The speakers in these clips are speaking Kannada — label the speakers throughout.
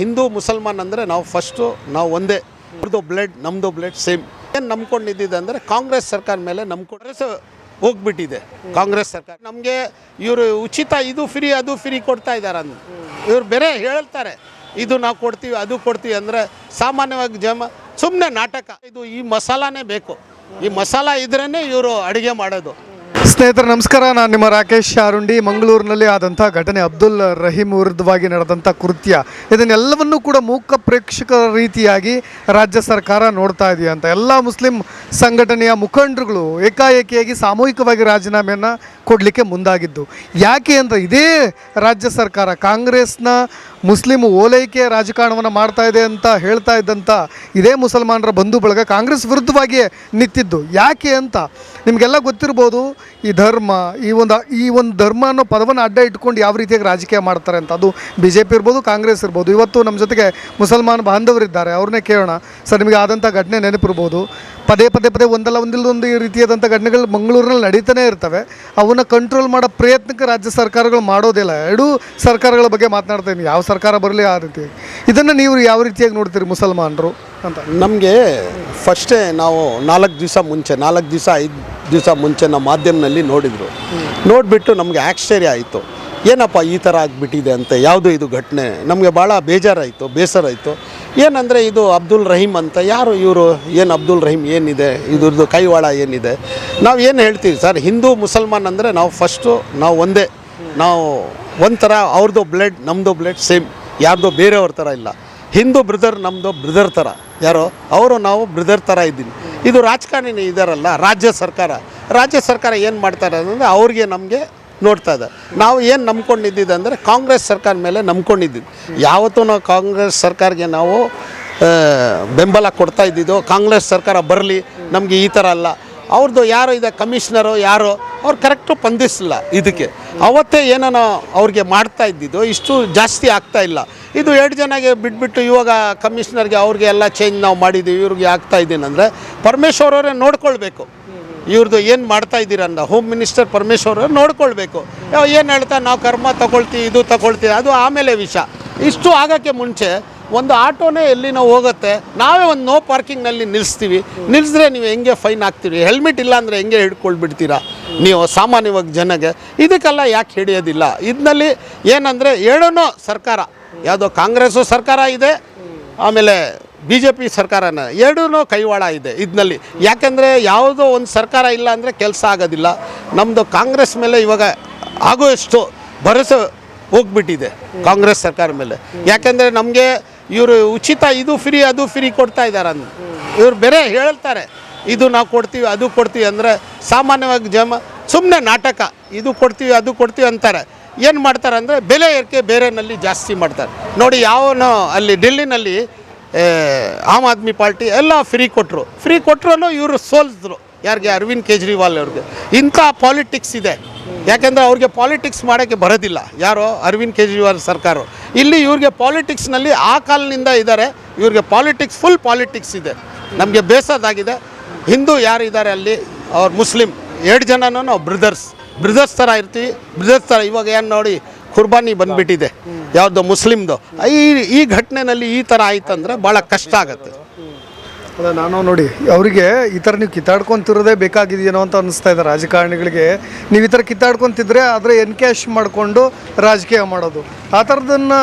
Speaker 1: ಹಿಂದೂ ಮುಸಲ್ಮಾನ್ ಅಂದರೆ ನಾವು ಫಸ್ಟು ನಾವು ಒಂದೇ. ಅವ್ರದ್ದು ಬ್ಲಡ್ ನಮ್ಮದು ಬ್ಲಡ್ ಸೇಮ್ ಏನು ನಂಬ್ಕೊಂಡಿದ್ದಿದೆ ಅಂದರೆ ಕಾಂಗ್ರೆಸ್ ಸರ್ಕಾರ ಮೇಲೆ ನಂಬ್ಕೊಂಡ್ರೆ ಹೋಗ್ಬಿಟ್ಟಿದೆ ಕಾಂಗ್ರೆಸ್ ಸರ್ಕಾರ. ನಮಗೆ ಇವರು ಉಚಿತ ಇದು ಫ್ರೀ ಅದು ಫ್ರೀ ಕೊಡ್ತಾ ಇದ್ದಾರೆ ಅಂದ್ರೆ ಇವ್ರು ಬೇರೆ ಹೇಳ್ತಾರೆ, ಇದು ನಾವು ಕೊಡ್ತೀವಿ, ಅದು ಕೊಡ್ತೀವಿ ಅಂದರೆ ಸಾಮಾನ್ಯವಾಗಿ ಜಮ ಸುಮ್ಮನೆ ನಾಟಕ. ಇದು ಈ ಮಸಾಲಾನೇ ಬೇಕು. ಈ ಮಸಾಲ ಇದ್ರೇ ಇವರು ಅಡುಗೆ ಮಾಡೋದು.
Speaker 2: ಸ್ನೇಹಿತರೆ, ನಮಸ್ಕಾರ. ನಾನು ನಿಮ್ಮ ರಾಕೇಶ್ ಶಾರುಂಡಿ. ಮಂಗಳೂರಿನಲ್ಲಿ ಆದಂಥ ಘಟನೆ ಅಬ್ದುಲ್ ರಹೀಂ ವಿರುದ್ಧವಾಗಿ ನಡೆದಂಥ ಕೃತ್ಯ. ಇದನ್ನೆಲ್ಲವನ್ನೂ ಕೂಡ ಮೂಕ ಪ್ರೇಕ್ಷಕರ ರೀತಿಯಾಗಿ ರಾಜ್ಯ ಸರ್ಕಾರ ನೋಡ್ತಾ ಇದೆಯಂತ ಎಲ್ಲ ಮುಸ್ಲಿಂ ಸಂಘಟನೆಯ ಮುಖಂಡರುಗಳು ಏಕಾಏಕಿಯಾಗಿ ಸಾಮೂಹಿಕವಾಗಿ ರಾಜೀನಾಮೆಯನ್ನು ಕೊಡಲಿಕ್ಕೆ ಮುಂದಾಗಿದ್ದು. ಯಾಕೆ ಅಂದರೆ ಇದೇ ರಾಜ್ಯ ಸರ್ಕಾರ. ಕಾಂಗ್ರೆಸ್ನ ಮುಸ್ಲಿಂ ಓಲೈಕೆ ರಾಜಕಾರಣವನ್ನು ಮಾಡ್ತಾ ಇದೆ ಅಂತ ಹೇಳ್ತಾ ಇದ್ದಂಥ ಇದೇ ಮುಸಲ್ಮಾನರ ಬಂಧು ಬಳಗ ಕಾಂಗ್ರೆಸ್ ವಿರುದ್ಧವಾಗಿಯೇ ನಿಂತಿದ್ದು. ಯಾಕೆ ಅಂತ ನಿಮಗೆಲ್ಲ ಗೊತ್ತಿರ್ಬೋದು, ಈ ಧರ್ಮ, ಈ ಒಂದು ಈ ಒಂದು ಧರ್ಮ ಅನ್ನೋ ಪದವನ್ನು ಅಡ್ಡ ಇಟ್ಕೊಂಡು ಯಾವ ರೀತಿಯಾಗಿ ರಾಜಕೀಯ ಮಾಡ್ತಾರೆ ಅಂತ. ಅದು ಬಿ ಜೆ ಪಿ ಇರ್ಬೋದು, ಕಾಂಗ್ರೆಸ್ ಇರ್ಬೋದು. ಇವತ್ತು ನಮ್ಮ ಜೊತೆಗೆ ಮುಸಲ್ಮಾನ ಬಾಂಧವರಿದ್ದಾರೆ. ಅವ್ರನ್ನೇ ಕೇಳೋಣ. ಸರ್, ನಿಮಗೆ ಆದಂಥ ಘಟನೆ ನೆನಪಿರ್ಬೋದು. ಪದೇ ಪದೇ ಪದೇ ಒಂದಲ್ಲ ಒಂದಿಲ್ಲ ಒಂದು ಈ ರೀತಿಯಾದಂಥ ಘಟನೆಗಳು ಮಂಗಳೂರಿನಲ್ಲಿ ನಡೀತಾನೆ ಇರ್ತವೆ. ಅವನ್ನ ಕಂಟ್ರೋಲ್ ಮಾಡೋ ಪ್ರಯತ್ನಕ್ಕೆ ರಾಜ್ಯ ಸರ್ಕಾರಗಳು ಮಾಡೋದಿಲ್ಲ ಎರಡೂ ಸರ್ಕಾರಗಳ ಬಗ್ಗೆ ಮಾತನಾಡ್ತಾ ಇದ್ದೀನಿ. ಯಾವ ಸರ್ಕಾರ ಬರಲಿ ಆ ರೀತಿ. ಇದನ್ನು ನೀವು ಯಾವ ರೀತಿಯಾಗಿ ನೋಡ್ತೀರಿ ಮುಸಲ್ಮಾನರು ಅಂತ?
Speaker 1: ನಮಗೆ ಫಸ್ಟೇ ನಾವು ನಾಲ್ಕು ದಿವಸ ಮುಂಚೆ ನಾಲ್ಕು ದಿವಸ ಐದು ದಿವಸ ಮುಂಚೆ ನಮ್ಮ ಮಾಧ್ಯಮದಲ್ಲಿ ನೋಡಿದರು. ನೋಡಿಬಿಟ್ಟು ನಮಗೆ ಆಶ್ಚರ್ಯ ಆಯಿತು. ಏನಪ್ಪ ಈ ಥರ ಆಗಿಬಿಟ್ಟಿದೆ ಅಂತ, ಯಾವುದು ಇದು ಘಟನೆ, ನಮಗೆ ಭಾಳ ಬೇಜಾರಾಯಿತು ಬೇಸರ ಆಯಿತು ಏನಂದರೆ ಇದು ಅಬ್ದುಲ್ ರಹೀಮ್ ಅಂತ, ಯಾರು ಇವರು, ಏನು ಅಬ್ದುಲ್ ರಹೀಮ್ ಏನಿದೆ, ಇದ್ರದ್ದು ಕೈವಾಳ ಏನಿದೆ? ನಾವು ಏನು ಹೇಳ್ತೀವಿ, ಸರ್, ಹಿಂದೂ ಮುಸಲ್ಮಾನ್ ಅಂದರೆ ನಾವು ಫಸ್ಟು ನಾವು ಒಂದೇ, ನಾವು ಒಂಥರ ಅವ್ರದ್ದು ಬ್ಲಡ್ ನಮ್ಮದು ಬ್ಲಡ್ ಸೇಮ್ ಯಾರ್ದು ಬೇರೆಯವ್ರ ಥರ ಇಲ್ಲ. ಹಿಂದೂ ಬ್ರದರ್ ನಮ್ಮದು ಬ್ರದರ್ ಥರ, ಯಾರೋ, ಅವರು ನಾವು ಬ್ರದರ್ ಥರ ಇದ್ದೀನಿ ಇದು ರಾಜಕಾರಣಿ ಇದಾರಲ್ಲ, ರಾಜ್ಯ ಸರ್ಕಾರ. ರಾಜ್ಯ ಸರ್ಕಾರ ಏನು ಮಾಡ್ತಾರೆ ಅಂದರೆ ಅವ್ರಿಗೆ ನಮಗೆ ನೋಡ್ತಾ ಇದೆ ನಾವು ಏನು ನಂಬ್ಕೊಂಡಿದ್ದಿದ್ದು ಅಂದರೆ ಕಾಂಗ್ರೆಸ್ ಸರ್ಕಾರ ಮೇಲೆ ನಂಬ್ಕೊಂಡಿದ್ದಿದ್ದು ಯಾವತ್ತೂ ನಾವು ಕಾಂಗ್ರೆಸ್ ಸರ್ಕಾರಕ್ಕೆ ನಾವು ಬೆಂಬಲ ಕೊಡ್ತಾ ಇದ್ದಿದ್ದು, ಕಾಂಗ್ರೆಸ್ ಸರ್ಕಾರ ಬರಲಿ, ನಮಗೆ ಈ ಥರ ಅಲ್ಲ. ಅವ್ರದ್ದು ಯಾರು ಇದೆ, ಕಮಿಷನರು ಯಾರು, ಅವ್ರು ಕರೆಕ್ಟು ಸ್ಪಂದಿಸಲಿಲ್ಲ ಇದಕ್ಕೆ. ಅವತ್ತೇ ಏನೋ ಅವ್ರಿಗೆ ಮಾಡ್ತಾ ಇದ್ದಿದ್ದು, ಇಷ್ಟು ಜಾಸ್ತಿ ಆಗ್ತಾ ಇಲ್ಲ. ಇದು ಎರಡು ಜನಗೆ ಬಿಟ್ಬಿಟ್ಟು ಇವಾಗ ಕಮಿಷನರ್ಗೆ ಅವ್ರಿಗೆ ಎಲ್ಲ ಚೇಂಜ್ ನಾವು ಮಾಡಿದ್ದೀವಿ, ಇವ್ರಿಗೆ ಆಗ್ತಾ ಇದ್ದೀನಿ ಪರಮೇಶ್ವರವರೇ ನೋಡ್ಕೊಳ್ಬೇಕು. ಇವ್ರದ್ದು ಏನು ಮಾಡ್ತಾ ಇದ್ದೀರನ್ನ ಹೋಮ್ ಮಿನಿಸ್ಟರ್ ಪರಮೇಶ್ವರ್ ನೋಡ್ಕೊಳ್ಬೇಕು. ಏನು ಹೇಳ್ತಾ, ನಾವು ಕರ್ಮ ತಗೊಳ್ತೀವಿ ಇದು ತಗೊಳ್ತೀವಿ ಅದು ಆಮೇಲೆ ವಿಷಯ ಇಷ್ಟು ಆಗೋಕ್ಕೆ ಮುಂಚೆ ಒಂದು ಆಟೋನೇ ಎಲ್ಲಿನೋ ಹೋಗುತ್ತೆ, ನಾವೇ ಒಂದು ನೋ ಪಾರ್ಕಿಂಗ್ನಲ್ಲಿ ನಿಲ್ಲಿಸ್ತೀವಿ ನಿಲ್ಲಿಸಿದ್ರೆ ನೀವು ಹೆಂಗೆ ಫೈನ್ ಹಾಕ್ತೀವಿ ಹೆಲ್ಮೆಟ್ ಇಲ್ಲ ಅಂದರೆ ಹೆಂಗೆ ಹಿಡ್ಕೊಳ್ಬಿಡ್ತೀರಾ? ನೀವು ಸಾಮಾನ್ಯವಾಗಿ ಜನಗೆ. ಇದಕ್ಕೆಲ್ಲ ಯಾಕೆ ಹಿಡಿಯೋದಿಲ್ಲ? ಇದರಲ್ಲಿ ಏನಂದರೆ ಹೇಳೋನೋ ಸರ್ಕಾರ. ಯಾವುದೋ ಕಾಂಗ್ರೆಸ್ಸು ಸರ್ಕಾರ ಇದೆ. ಆಮೇಲೆ ಬಿ ಜೆ ಪಿ ಸರ್ಕಾರನ ಎರಡೂ ಕೈವಾಡ ಇದೆ ಇದರಲ್ಲಿ ಯಾಕೆಂದರೆ ಯಾವುದೋ ಒಂದು ಸರ್ಕಾರ ಇಲ್ಲ ಅಂದರೆ ಕೆಲಸ ಆಗೋದಿಲ್ಲ. ನಮ್ಮದು ಕಾಂಗ್ರೆಸ್ ಮೇಲೆ ಇವಾಗ ಆಗೋಷ್ಟು ಭರವಸೆ ಹೋಗ್ಬಿಟ್ಟಿದೆ ಕಾಂಗ್ರೆಸ್ ಸರ್ಕಾರ ಮೇಲೆ. ಯಾಕೆಂದರೆ ನಮಗೆ ಇವರು ಉಚಿತ ಇದು ಫ್ರೀ, ಅದು ಫ್ರೀ ಕೊಡ್ತಾ ಇದ್ದಾರೆ ಅಂದ್ರೆ ಇವರು ಬೇರೆ ಹೇಳ್ತಾರೆ, ಇದು ನಾವು ಕೊಡ್ತೀವಿ, ಅದು ಕೊಡ್ತೀವಿ ಅಂದರೆ ಸಾಮಾನ್ಯವಾಗಿ ಜಮ ಸುಮ್ಮನೆ ನಾಟಕ, ಇದು ಕೊಡ್ತೀವಿ, ಅದು ಕೊಡ್ತೀವಿ ಅಂತಾರೆ. ಏನು ಮಾಡ್ತಾರೆ ಅಂದರೆ ಬೆಲೆ ಏರಿಕೆ ಬೇರೆನಲ್ಲಿ ಜಾಸ್ತಿ ಮಾಡ್ತಾರೆ. ನೋಡಿ, ಯಾವನು ಅಲ್ಲಿ, ಡೆಲ್ಲಿನಲ್ಲಿ ಆಮ್ ಆದ್ಮಿ ಪಾರ್ಟಿ ಎಲ್ಲ ಫ್ರೀ ಕೊಟ್ಟರು ಫ್ರೀ ಕೊಟ್ಟರು ಇವರು ಸೋಲಿಸಿದ್ರು. ಯಾರಿಗೆ? ಅರವಿಂದ್ ಕೇಜ್ರಿವಾಲ್ ಅವ್ರಿಗೆ. ಇಂಥ ಪಾಲಿಟಿಕ್ಸ್ ಇದೆ. ಯಾಕೆಂದರೆ ಅವ್ರಿಗೆ ಪಾಲಿಟಿಕ್ಸ್ ಮಾಡೋಕ್ಕೆ ಬರೋದಿಲ್ಲ. ಯಾರೋ? ಅರವಿಂದ್ ಕೇಜ್ರಿವಾಲ್ ಸರ್ಕಾರ. ಇಲ್ಲಿ ಇವ್ರಿಗೆ ಪಾಲಿಟಿಕ್ಸ್ನಲ್ಲಿ ಆ ಕಾಲದಿಂದ ಇದ್ದಾರೆ ಇವ್ರಿಗೆ ಪಾಲಿಟಿಕ್ಸ್ ಫುಲ್ ಪಾಲಿಟಿಕ್ಸ್ ಇದೆ. ನಮಗೆ ಬೇಸೋದಾಗಿದೆ ಹಿಂದೂ ಯಾರು ಇದ್ದಾರೆ ಅಲ್ಲಿ? ಅವ್ರು ಮುಸ್ಲಿಂ. ಎರಡು ಜನನೂ ನಾವು ಬ್ರದರ್ಸ್ ಬ್ರದರ್ಸ್ ಥರ ಇರ್ತೀವಿ. ಬ್ರದರ್ಸ್ ಥರ ಇವಾಗ ಏನು ನೋಡಿ? ಕುರ್ಬಾನಿ ಬಂದುಬಿಟ್ಟಿದೆ. ಯಾವುದು ಮುಸ್ಲಿಮ್ದು. ಈ ಈ ಘಟನೆಯಲ್ಲಿ ಈ ಥರ ಆಯ್ತಂದ್ರೆ ಭಾಳ ಕಷ್ಟ ಆಗುತ್ತೆ.
Speaker 2: ಅಲ್ಲ ನಾನು ನೋಡಿ ಅವರಿಗೆ ಈ ಥರ ನೀವು ಕಿತ್ತಾಡ್ಕೊಂತಿರೋದೇ ಬೇಕಾಗಿದೆಯೇನೋ ಅಂತ ಅನಿಸ್ತಾ ಇದೆ ರಾಜಕಾರಣಿಗಳಿಗೆ. ನೀವು ಈ ಥರ ಕಿತ್ತಾಡ್ಕೊತಿದ್ರೆ ಆದರೆ ಎನ್ಕ್ಯಾಶ್ ಮಾಡಿಕೊಂಡು ರಾಜಕೀಯ ಮಾಡೋದು. ಆ ಥರದನ್ನು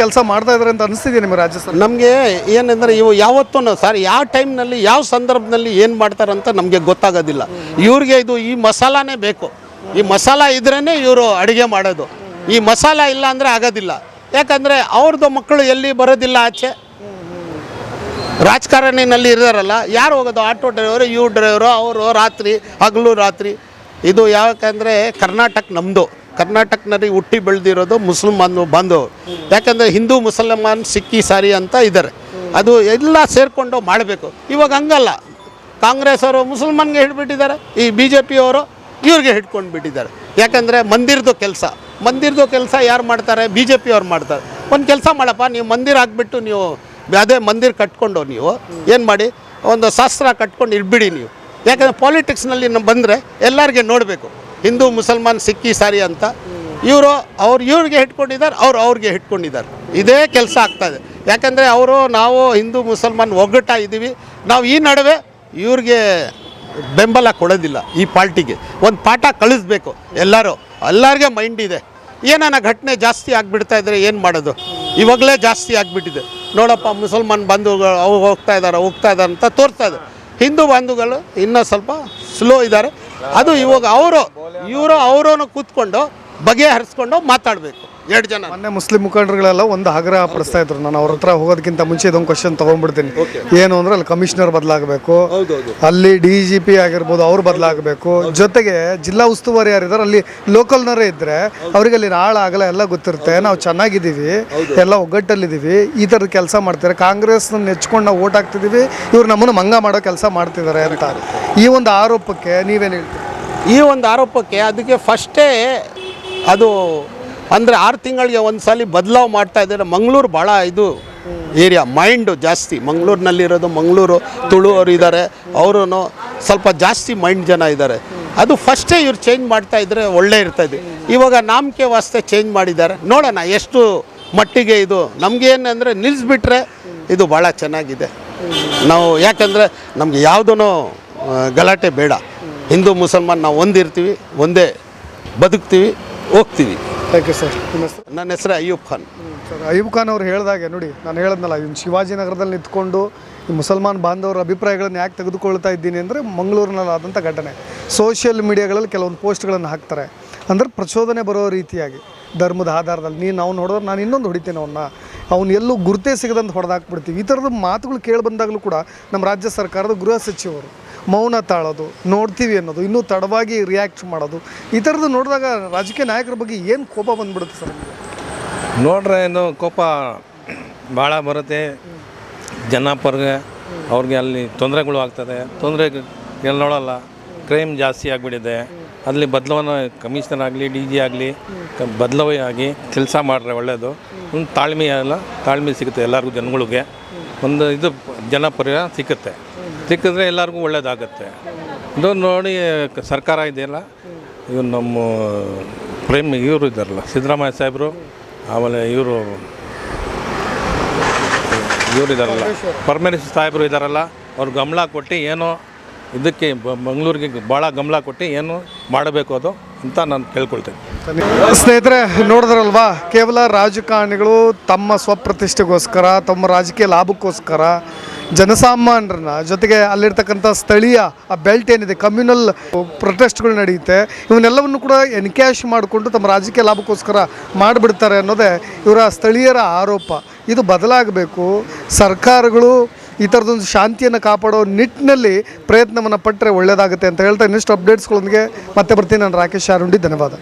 Speaker 2: ಕೆಲಸ ಮಾಡ್ತಾ ಇದ್ದಾರೆ ಅಂತ ಅನಿಸ್ತಿದೆ ನಿಮಗೆ ರಾಜ್ಯ ಸರ್ಕಾರ?
Speaker 1: ನಮಗೆ ಏನಂದರೆ ಇವು ಯಾವತ್ತೂ ಸರ್ ಯಾವ ಟೈಮ್ನಲ್ಲಿ ಯಾವ ಸಂದರ್ಭದಲ್ಲಿ ಏನು ಮಾಡ್ತಾರಂತ ನಮಗೆ ಗೊತ್ತಾಗೋದಿಲ್ಲ. ಇವ್ರಿಗೆ ಇದು ಈ ಮಸಾಲಾನೇ ಬೇಕು. ಈ ಮಸಾಲ ಇದ್ರೇ ಇವರು ಅಡುಗೆ ಮಾಡೋದು. ಈ ಮಸಾಲ ಇಲ್ಲ ಅಂದರೆ ಆಗೋದಿಲ್ಲ. ಯಾಕಂದರೆ ಅವ್ರದ್ದು ಮಕ್ಕಳು ಎಲ್ಲಿ ಬರೋದಿಲ್ಲ ಆಚೆ. ರಾಜಕಾರಣಿನಲ್ಲಿ ಇರೋರಲ್ಲ, ಯಾರು ಹೋಗೋದು? ಆಟೋ ಡ್ರೈವರು, ಯು ಡ್ರೈವರು, ಅವರು ರಾತ್ರಿ, ಹಗಲು ರಾತ್ರಿ. ಇದು ಯಾಕಂದರೆ ಕರ್ನಾಟಕ ನಮ್ಮದು ಕರ್ನಾಟಕನಲ್ಲಿ ಹುಟ್ಟಿ ಬೆಳೆದಿರೋದು ಮುಸಲ್ಮಾನ್ ಬಂದು ಯಾಕಂದರೆ ಹಿಂದೂ, ಮುಸಲ್ಮಾನ್, ಸಿಕ್ಕಿ, ಸಾರಿ ಅಂತ ಇದ್ದಾರೆ. ಅದು ಎಲ್ಲ ಸೇರಿಕೊಂಡು ಮಾಡಬೇಕು. ಇವಾಗ ಹಂಗಲ್ಲ. ಕಾಂಗ್ರೆಸ್ ಅವರು ಮುಸಲ್ಮಾನ್ಗೆ ಹಿಡ್ಬಿಟ್ಟಿದ್ದಾರೆ. ಈ ಬಿ ಜೆ ಪಿಯವರು ಇವ್ರಿಗೆ ಹಿಡ್ಕೊಂಡು ಬಿಟ್ಟಿದ್ದಾರೆ ಯಾಕಂದರೆ ಮಂದಿರದು ಕೆಲಸ. ಮಂದಿರದ್ದು ಕೆಲಸ ಯಾರು ಮಾಡ್ತಾರೆ? ಬಿ ಜೆ ಪಿಯವ್ರು ಮಾಡ್ತಾರೆ. ಒಂದು ಕೆಲಸ ಮಾಡಪ್ಪ, ನೀವು ಮಂದಿರ ಹಾಕ್ಬಿಟ್ಟು ನೀವು ಅದೇ ಮಂದಿರ ಕಟ್ಕೊಂಡು ನೀವು ಏನು ಮಾಡಿ? ಒಂದು ಶಾಸ್ತ್ರ ಕಟ್ಕೊಂಡು ಇಡ್ಬಿಡಿ ನೀವು. ಯಾಕಂದರೆ ಪಾಲಿಟಿಕ್ಸ್ನಲ್ಲಿ ಬಂದರೆ ಎಲ್ಲರಿಗೆ ನೋಡಬೇಕು. ಹಿಂದೂ, ಮುಸಲ್ಮಾನ್, ಸಿಕ್ಕಿ, ಸಾರಿ ಅಂತ. ಇವರು ಅವ್ರು ಇವ್ರಿಗೆ ಇಟ್ಕೊಂಡಿದ್ದಾರೆ ಅವ್ರು ಅವ್ರಿಗೆ ಇಟ್ಕೊಂಡಿದ್ದಾರೆ ಇದೇ ಕೆಲಸ ಆಗ್ತಾಯಿದೆ ಯಾಕಂದರೆ ಅವರು, ನಾವು ಹಿಂದೂ, ಮುಸಲ್ಮಾನ್ ಒಗ್ಗಟ್ಟಾಗಿದ್ದೀವಿ ನಾವು ಈ ನಡುವೆ ಇವ್ರಿಗೆ ಬೆಂಬಲ ಕೊಡೋದಿಲ್ಲ ಈ ಪಾರ್ಟಿಗೆ ಒಂದು ಪಾಠ ಕಳಿಸ್ಬೇಕು ಎಲ್ಲರೂ. ಎಲ್ಲರಿಗೆ ಮೈಂಡ್ ಇದೆ. ಏನಾನ ಘಟನೆ ಜಾಸ್ತಿ ಆಗಿಬಿಡ್ತಾ ಇದ್ರೆ ಏನು ಮಾಡೋದು? ಇವಾಗಲೇ ಜಾಸ್ತಿ ಆಗಿಬಿಟ್ಟಿದೆ. ನೋಡಪ್ಪ, ಮುಸಲ್ಮಾನ್ ಬಂಧುಗಳು ಅವು ಹೋಗ್ತಾ ಇದ್ದಾರೆ ಹೋಗ್ತಾ ಇದ್ದಾರೆ ಅಂತ ತೋರ್ತಾ ಇದೆ. ಹಿಂದೂ ಬಂಧುಗಳು ಇನ್ನೂ ಸ್ವಲ್ಪ ಸ್ಲೋ ಇದ್ದಾರೆ ಅದು ಇವಾಗ ಅವರು, ಇವರು ಅವರನ್ನು ಕೂತ್ಕೊಂಡು ಬಗೆಹರಿಸ್ಕೊಂಡು ಮಾತಾಡಬೇಕು. ಎರಡು ಜನ.
Speaker 2: ಮೊನ್ನೆ ಮುಸ್ಲಿಂ ಮುಖಂಡರುಗಳೆಲ್ಲ ಒಂದು ಆಗ್ರಹ ಪಡಿಸ್ತಾ ಇದ್ರು. ನಾನು ಅವ್ರ ಹತ್ರ ಹೋಗೋದಕ್ಕಿಂತ ಮುಂಚೆ ಇದೊಂದು ಕ್ವಶನ್ ತಗೊಂಡ್ಬಿಡ್ತೀನಿ. ಏನು ಅಂದ್ರೆ ಅಲ್ಲಿ ಕಮಿಷನರ್ ಬದಲಾಗಬೇಕು. ಅಲ್ಲಿ ಡಿ ಜಿ ಪಿ ಆಗಿರ್ಬೋದು ಅವ್ರು ಬದಲಾಗಬೇಕು. ಜೊತೆಗೆ ಜಿಲ್ಲಾ ಉಸ್ತುವಾರಿ ಯಾರಿದ್ದಾರೆ ಅಲ್ಲಿ ಲೋಕಲ್ನವರೇ ಇದ್ರೆ ಅವರಿಗೆ ಅಲ್ಲಿ ಆಳ ಆಗಲ ಎಲ್ಲ ಗೊತ್ತಿರುತ್ತೆ. ನಾವು ಚೆನ್ನಾಗಿದ್ದೀವಿ. ಎಲ್ಲ ಒಗ್ಗಟ್ಟಲ್ಲಿದ್ದೀವಿ. ಈ ಥರದ ಕೆಲಸ ಮಾಡ್ತಾರೆ ಕಾಂಗ್ರೆಸ್ ನೆಚ್ಕೊಂಡು ನಾವು ಓಟ್ ಹಾಕ್ತಿದ್ದೀವಿ. ಇವ್ರು ನಮ್ಮನ್ನು ಮಂಗ ಮಾಡೋ ಕೆಲಸ ಮಾಡ್ತಿದ್ದಾರೆ ಅಂತ. ಈ ಒಂದು ಆರೋಪಕ್ಕೆ ನೀವೇನು ಹೇಳ್ತೀರಿ?
Speaker 1: ಈ ಒಂದು ಆರೋಪಕ್ಕೆ ಅದಕ್ಕೆ ಫಸ್ಟೇ ಅದು ಅಂದರೆ ಆರು ತಿಂಗಳಿಗೆ ಒಂದು ಸಲ ಬದಲಾವ್ ಮಾಡ್ತಾ ಇದ್ದಾರೆ. ಮಂಗಳೂರು ಭಾಳ ಇದು ಏರಿಯಾ ಮೈಂಡು ಜಾಸ್ತಿ. ಮಂಗಳೂರಿನಲ್ಲಿರೋದು ಮಂಗಳೂರು, ತುಳು ಅವರು ಇದ್ದಾರೆ ಅವರು ಸ್ವಲ್ಪ ಜಾಸ್ತಿ ಮೈಂಡ್ ಜನ ಇದ್ದಾರೆ ಅದು ಫಸ್ಟೇ ಇವ್ರು ಚೇಂಜ್ ಮಾಡ್ತಾ ಇದ್ರೆ ಒಳ್ಳೆ ಇರ್ತದೆ ಇವಾಗ ನಾಮಕೆ ವಾಸ್ತೆ ಚೇಂಜ್ ಮಾಡಿದ್ದಾರೆ. ನೋಡೋಣ ಎಷ್ಟು ಮಟ್ಟಿಗೆ ಇದು. ನಮಗೇನಂದರೆ ನಿಲ್ಲಿಸ್ಬಿಟ್ರೆ ಇದು ಭಾಳ ಚೆನ್ನಾಗಿದೆ. ನಾವು ಯಾಕಂದರೆ ನಮಗೆ ಯಾವುದೂ ಗಲಾಟೆ ಬೇಡ. ಹಿಂದೂ, ಮುಸಲ್ಮಾನ್ ನಾವು ಒಂದಿರ್ತೀವಿ, ಒಂದೇ ಬದುಕ್ತೀವಿ, ಹೋಗ್ತೀವಿ.
Speaker 2: ಥ್ಯಾಂಕ್ ಯು ಸರ್ ನಿಮ್ಮ ಹೆಸರು?
Speaker 1: ನನ್ನ ಹೆಸರು ಅಯ್ಯೂಬ್ ಖಾನ್.
Speaker 2: ಸರ್ ಅಯ್ಯೂಬ್ ಖಾನ್ ಅವ್ರು ಹೇಳಿದಾಗೆ ನೋಡಿ ನಾನು ಹೇಳಿದ್ನಲ್ಲ ಇವ್ನು ಶಿವಾಜಿನಗರದಲ್ಲಿ ನಿಂತ್ಕೊಂಡು ಈ ಮುಸಲ್ಮಾನ್ ಬಾಂಧವರ ಅಭಿಪ್ರಾಯಗಳನ್ನು ಯಾಕೆ ತೆಗೆದುಕೊಳ್ತಾ ಇದ್ದೀನಿ ಅಂದರೆ ಮಂಗಳೂರಿನಲ್ಲಿ ಆದಂಥ ಘಟನೆ. ಸೋಷಿಯಲ್ ಮೀಡಿಯಾಗಳಲ್ಲಿ ಕೆಲವೊಂದು ಪೋಸ್ಟ್ಗಳನ್ನು ಹಾಕ್ತಾರೆ. ಅಂದ್ರೆ ಪ್ರಚೋದನೆ ಬರೋ ರೀತಿಯಾಗಿ. ಧರ್ಮದ ಆಧಾರದಲ್ಲಿ ನೀನು ಅವ್ನು ಹೊಡೆದ್ರೆ ನಾನು ಇನ್ನೊಂದು ಹೊಡಿತೇನೆ ಅವನ್ನ. ಅವ್ನು ಎಲ್ಲೂ ಗುರುತೇ ಸಿಗದಂತ ಹೊಡೆದಾಕ್ಬಿಡ್ತೀವಿ. ಈ ಥರದ ಮಾತುಗಳು ಕೇಳಿ ಬಂದಾಗಲೂ ಕೂಡ ನಮ್ಮ ರಾಜ್ಯ ಸರ್ಕಾರದ ಗೃಹ ಸಚಿವರು ಮೌನ ತಾಳೋದು, ನೋಡ್ತೀವಿ ಅನ್ನೋದು, ಇನ್ನೂ ತಡವಾಗಿ ರಿಯಾಕ್ಟ್ ಮಾಡೋದು, ಈ ಥರದ್ದು ನೋಡಿದಾಗ ರಾಜಕೀಯ ನಾಯಕರ ಬಗ್ಗೆ ಏನು ಕೋಪ ಬಂದ್ಬಿಡುತ್ತೆ ಸರ್
Speaker 3: ನೋಡ್ರೆ ಏನು, ಕೋಪ ಭಾಳ ಬರುತ್ತೆ. ಜನಪರ್ಗೆ ಅವ್ರಿಗೆ ಅಲ್ಲಿ ತೊಂದರೆಗಳು ಆಗ್ತದೆ. ತೊಂದರೆ ಎಲ್ಲ ನೋಡಲ್ಲ. ಕ್ರೈಮ್ ಜಾಸ್ತಿ ಆಗಿಬಿಟ್ಟಿದೆ. ಅಲ್ಲಿ ಬದಲಾವಣೆ ಕಮಿಷನರ್ ಆಗಲಿ ಡಿ ಜಿ ಆಗಲಿ, ಬದಲಾವಣೆ ಆಗಿ ಕೆಲಸ ಮಾಡ್ರೆ ಒಳ್ಳೆಯದು ಒಂದು ತಾಳ್ಮೆ ಎಲ್ಲ, ತಾಳ್ಮೆ ಸಿಗುತ್ತೆ ಎಲ್ಲರಿಗೂ, ಜನಗಳಿಗೆ. ಒಂದು ಇದು ಜನಪರ್ಯ ಸಿಕ್ಕುತ್ತೆ ಸಿಕ್ಕಿದ್ರೆ ಎಲ್ಲರಿಗೂ ಒಳ್ಳೇದಾಗುತ್ತೆ. ಇದು ನೋಡಿ, ಸರ್ಕಾರ ಇದೆಯಲ್ಲ? ಇವ್ರು ನಮ್ಮ ಪ್ರೇಮ್, ಇವರು ಇದ್ದಾರಲ್ಲ, ಸಿದ್ದರಾಮಯ್ಯ ಸಾಹೇಬರು, ಆಮೇಲೆ ಇವರು ಇವರು ಇದ್ದಾರಲ್ಲ, ಪರಮೇಶ್ವರ್ ಸಾಹೇಬರು ಇದ್ದಾರಲ್ಲ, ಅವ್ರು ಗಮನ ಕೊಟ್ಟು ಏನೋ ಇದಕ್ಕೆ ಮಂಗಳೂರಿಗೆ ಭಾಳ ಗಮನ ಕೊಟ್ಟು ಏನು ಮಾಡಬೇಕು ಅದು ಅಂತ ನಾನು ಕೇಳ್ಕೊಳ್ತೇನೆ.
Speaker 2: ಸ್ನೇಹಿತರೆ, ನೋಡಿದ್ರಲ್ವಾ? ಕೇವಲ ರಾಜಕಾರಣಿಗಳು ತಮ್ಮ ಸ್ವಪ್ರತಿಷ್ಠೆಗೋಸ್ಕರ, ತಮ್ಮ ರಾಜಕೀಯ ಲಾಭಕ್ಕೋಸ್ಕರ ಜನಸಾಮಾನ್ಯರನ್ನ ಜೊತೆಗೆ ಅಲ್ಲಿರ್ತಕ್ಕಂಥ ಸ್ಥಳೀಯ ಆ ಬೆಲ್ಟ್ ಏನಿದೆ ಕಮ್ಯುನಲ್ ಪ್ರೊಟೆಸ್ಟ್ಗಳು ನಡೆಯುತ್ತೆ. ಇವನ್ನೆಲ್ಲವನ್ನು ಕೂಡ ಎನ್ಕ್ಯಾಶ್ ಮಾಡಿಕೊಂಡು ತಮ್ಮ ರಾಜಕೀಯ ಲಾಭಕ್ಕೋಸ್ಕರ ಮಾಡಿಬಿಡ್ತಾರೆ ಅನ್ನೋದೇ ಇವರ ಸ್ಥಳೀಯರ ಆರೋಪ. ಇದು ಬದಲಾಗಬೇಕು. ಸರ್ಕಾರಗಳು ಈ ಥರದೊಂದು ಶಾಂತಿಯನ್ನು ಕಾಪಾಡೋ ನಿಟ್ಟಿನಲ್ಲಿ ಪ್ರಯತ್ನವನ್ನು ಪಟ್ಟರೆ ಒಳ್ಳೆಯದಾಗುತ್ತೆ ಅಂತ ಹೇಳ್ತಾ ಇನ್ನಿಷ್ಟು ಅಪ್ಡೇಟ್ಸ್ಗಳೊಂದಿಗೆ ಮತ್ತೆ ಬರ್ತೀನಿ. ನಾನು ರಾಕೇಶ್ ಶಾರುಂಡಿ ಧನ್ಯವಾದ.